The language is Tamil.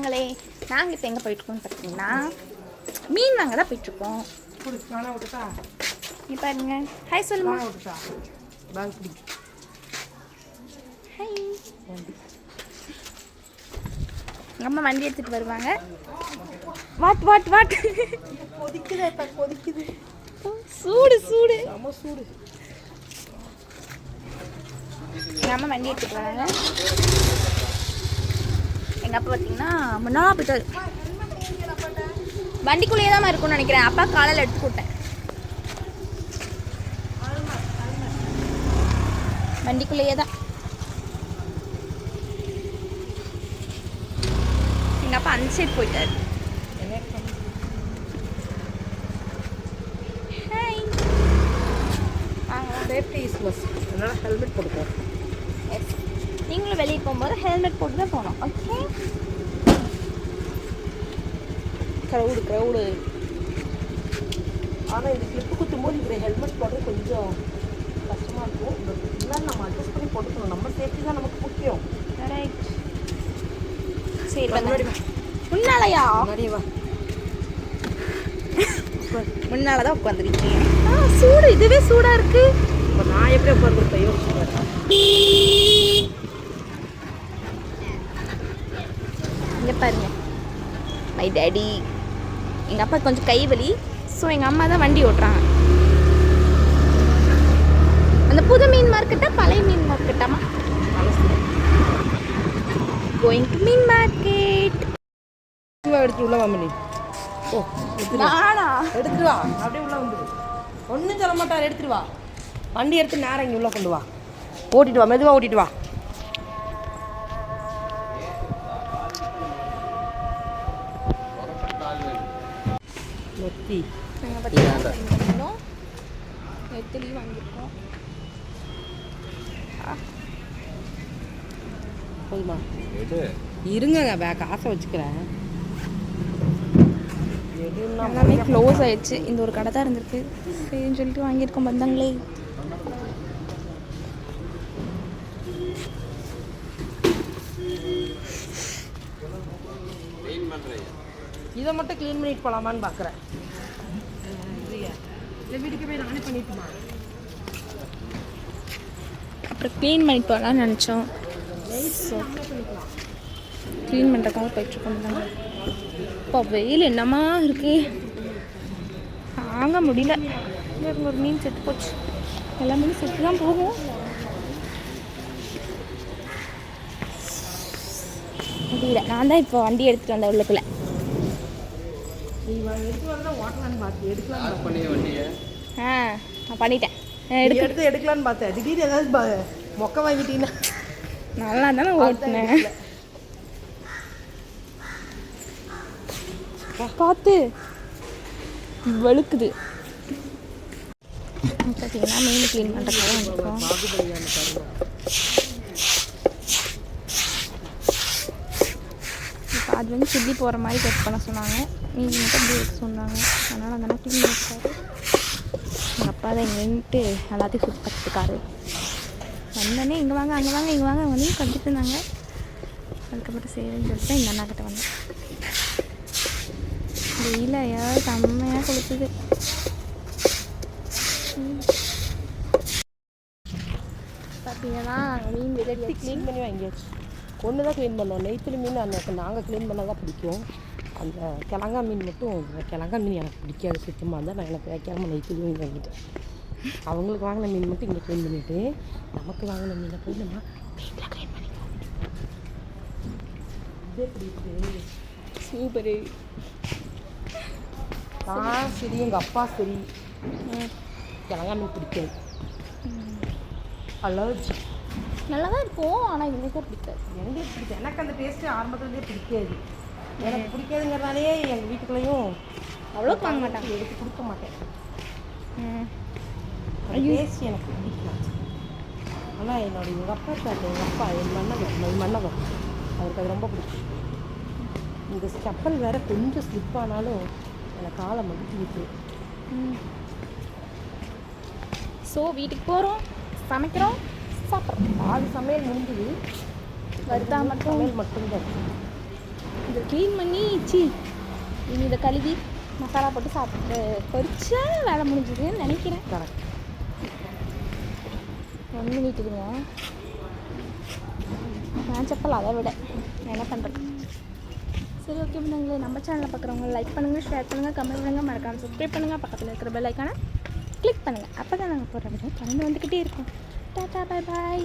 நாங்களே நாங்கள் இப்போ எங்கே போயிட்டுருக்கோம்னு பார்த்தீங்கன்னா மீன் வாங்க தான் போயிட்டுருக்கோம். நீ பாருங்க. ஹாய் சொல்லுமா. ஹாய் அம்மா வண்டி எடுத்துகிட்டு வருவாங்க. வாட் வாட் வாட் கொதிக்குதே சூடு சூடு. சூடு. எங்கள் அம்மா வண்டி எடுத்துகிட்டு வராங்க. எங்கள் அப்பா பார்த்தீங்கன்னா முன்னாள் போயிட்டாரு வண்டிக்குள்ளேயே தான் இருக்கும்னு நினைக்கிறேன். அப்பா காலையில் எடுத்து கூட்டேன் வண்டிக்குள்ளேயே தான். எங்கள் அப்பா அந்த சைடு போயிட்டாரு. சேஃப்டி இஸ் மஸ்ட் அதனால ஹெல்மெட் போட்டுக்கோ. எஸ் நீங்களும் வெளியே போகும்போது ஹெல்மெட் போட்டு தான் போகணும். ஓகே க்ரௌடு க்ரௌடு ஆனால் இந்த கிளிப்பு குத்தும் போது இப்படி ஹெல்மெட் போடுறது கொஞ்சம் கஷ்டமாக இருக்கும். இருந்தாலும் நம்ம அட்ஜஸ்ட் பண்ணி போட்டுக்கணும். நம்ம சேஃப்டி தான் நமக்கு முக்கியம். ரைட் சரி முன்னாடி வா. முன்னாலயா? முன்னாடியே வா. முன்னால தான் உட்காந்துருக்கீங்க சூடு. இதுவே சூடாக இருக்கு. இப்போ நான் எப்படி உட்காந்துருப்பேன் யோசிச்சு இங்கே பாருங்க. மை டேடி எங்கள் அப்பா கொஞ்சம் கை வலி. ஸோ எங்கள் அம்மா தான் வண்டி ஓட்டுறாங்க. அந்த புது மீன் மார்க்கெட்டா பழைய மீன் மார்க்கெட்டாமா கோயிங் டு மீன் மார்க்கெட் எடுத்து உள்ள வாமணி ஓ. நானா? எடுத்துட்டு வா. அப்படியே உள்ள வந்துடு ஒன்றும் சொல்ல மாட்டார். எடுத்துட்டு வா. வண்டி எடுத்து நேரம் இங்கே உள்ள கொண்டு வா. ஓட்டிட்டு வா. மெதுவாக ஓட்டிட்டு வா. பார்த்தீங்கன்னா நெத்திலி வாங்கியிருக்கோம். போதுமா? இருங்கங்க வே காசை வச்சுக்கிறேன். எல்லாமே க்ளோஸ் ஆயிடுச்சு. இந்த ஒரு கடை தான் இருந்திருக்கு. சரின்னு சொல்லிட்டு வாங்கியிருக்கோம் பந்தங்களே. இதை மட்டும் க்ளீன் பண்ணிட்டு போகலாமான்னு பார்க்குறேன். இல்லை வீட்டுக்கு போய் நானே பண்ணிட்டுமா? அப்புறம் க்ளீன் பண்ணி போகலான்னு நினச்சோம். ஸோ க்ளீன் பண்ணுறதுக்காக போயிட்டுருக்கோம் இப்போ வெயில் என்னமா இருக்கு? தாங்க முடியல. ஒரு மீன் செத்து போச்சு. எல்லா மீனும் செத்து தான் போகும். முடியல. நான் தான் இப்போ வண்டி எடுத்துகிட்டு வந்தேன் உள்ளுக்குள்ள நீ எடுத்து வரதான் ஓட்டலான்னு பார்த்து எடுக்கலான்னு ஆ நான் பண்ணிட்டேன். எடுத்து எடுத்து எடுக்கலான்னு பார்த்தேன் திடீர்னு ஏதாவது மொக்க வாங்கிட்டீங்கன்னா. நல்லா தானே ஓட்டினேன். பார்த்து வெளுக்குது பார்த்தீங்கன்னா மீன் க்ளீன் பண்ணுறதுக்காக வந்திருக்கோம். அது வந்து சுத்தி போகிற மாதிரி கட் பண்ண சொன்னாங்க. மீன் மட்டும் அப்படி எடுக்க சொன்னாங்க. அதனால் அந்த க்ளீன் பண்ணிருக்காரு எங்கள் அப்பா தான் இங்கே நின்றுட்டு எல்லாத்தையும் சுற்றி பார்த்துருக்காரு வந்தோடனே இங்கே வாங்க அங்கே வாங்க இங்கே வாங்க வந்து இருந்தாங்க. அதுக்கப்புறம் சரின்னு சொல்லிட்டு இந்த அண்ணா கிட்ட வந்தேன். வெயில் செம்மையாக கொளுத்துது ம். பார்த்தீங்கன்னா மீன் விதடி க்ளீன் பண்ணி வாங்கியாச்சு. ஒன்று தான் க்ளீன் பண்ணோம் நெய்த்தில் மீன் அந்த நாங்கள் க்ளீன் பண்ணால் தான் பிடிக்கும். அந்த கிழங்கா மீன் மட்டும் கிழங்கா மீன் எனக்கு பிடிக்காது. சுத்தமாக இருந்தால் நான் எனக்கு வைக்காமல் நெய்த்தில் மீன் வாங்கிட்டேன். அவங்களுக்கு வாங்கின மீன் மட்டும் இங்கே க்ளீன் பண்ணிவிட்டு நமக்கு வாங்கின மீனை போய் நம்ம வீட்டில் க்ளீன் பண்ணிக்கலாம். இது எப்படி இருக்குது சூப்பரு நான் சரி எங்கள் அப்பா சரி. கிழங்கா மீன் பிடிக்காது. அலர்ஜி நல்லா தான் இருக்கும் ஆனால் எனக்கு பிடிக்காது. எங்களுக்கு பிடிக்கும் எனக்கு அந்த டேஸ்ட்டு ஆரம்பத்துலேருந்தே பிடிக்காது. எனக்கு பிடிக்காதுங்கிறனாலே எங்கள் வீட்டுக்குள்ளேயும் அவ்வளோக்கு வாங்க மாட்டாங்க. எடுத்து கொடுக்க மாட்டேன். டேஸ்ட் எனக்கு பிடிக்கல. ஆனால் என்னோட எங்கள் அப்பா இருக்காரு எங்கள் அப்பா என் மன்னவர் என் மன்னவர் அவருக்கு அது ரொம்ப பிடிக்கும். இந்த செப்பல் வேற கொஞ்சம் ஸ்லிப் ஆனாலும் எனக்கு காலை மடிச்சு ஸோ வீட்டுக்கு போகிறோம் சமைக்கிறோம். சாப்பிட்றோம். பாதி சமையல் முடிஞ்சுது வறுத்தா மட்டும் சமையல் மட்டும்தான். இதை க்ளீன் பண்ணி சி இனி இதை கழுவி மசாலா போட்டு சாப்பிட்டு பொரிச்சா வேலை முடிஞ்சுதுன்னு நினைக்கிறேன். கரெக்ட் ஒன்று நீட்டுதுங்க நான் செப்பல் அதை விட. நான் என்ன பண்ணுறது சரி ஓகே பண்ணுங்களே நம்ம சேனலில் பார்க்குறவங்க லைக் பண்ணுங்கள் ஷேர் பண்ணுங்கள் கமெண்ட் பண்ணுங்கள் மறக்காம சப்ஸ்கிரைப் பண்ணுங்கள் பக்கத்தில் இருக்கிற பெல் ஐக்கானை கிளிக் பண்ணுங்கள் அப்போ தான் நாங்கள் போடுற வீடியோ தொடர்ந்து வந்துக்கிட்டே இருக்கும். 大家拜拜。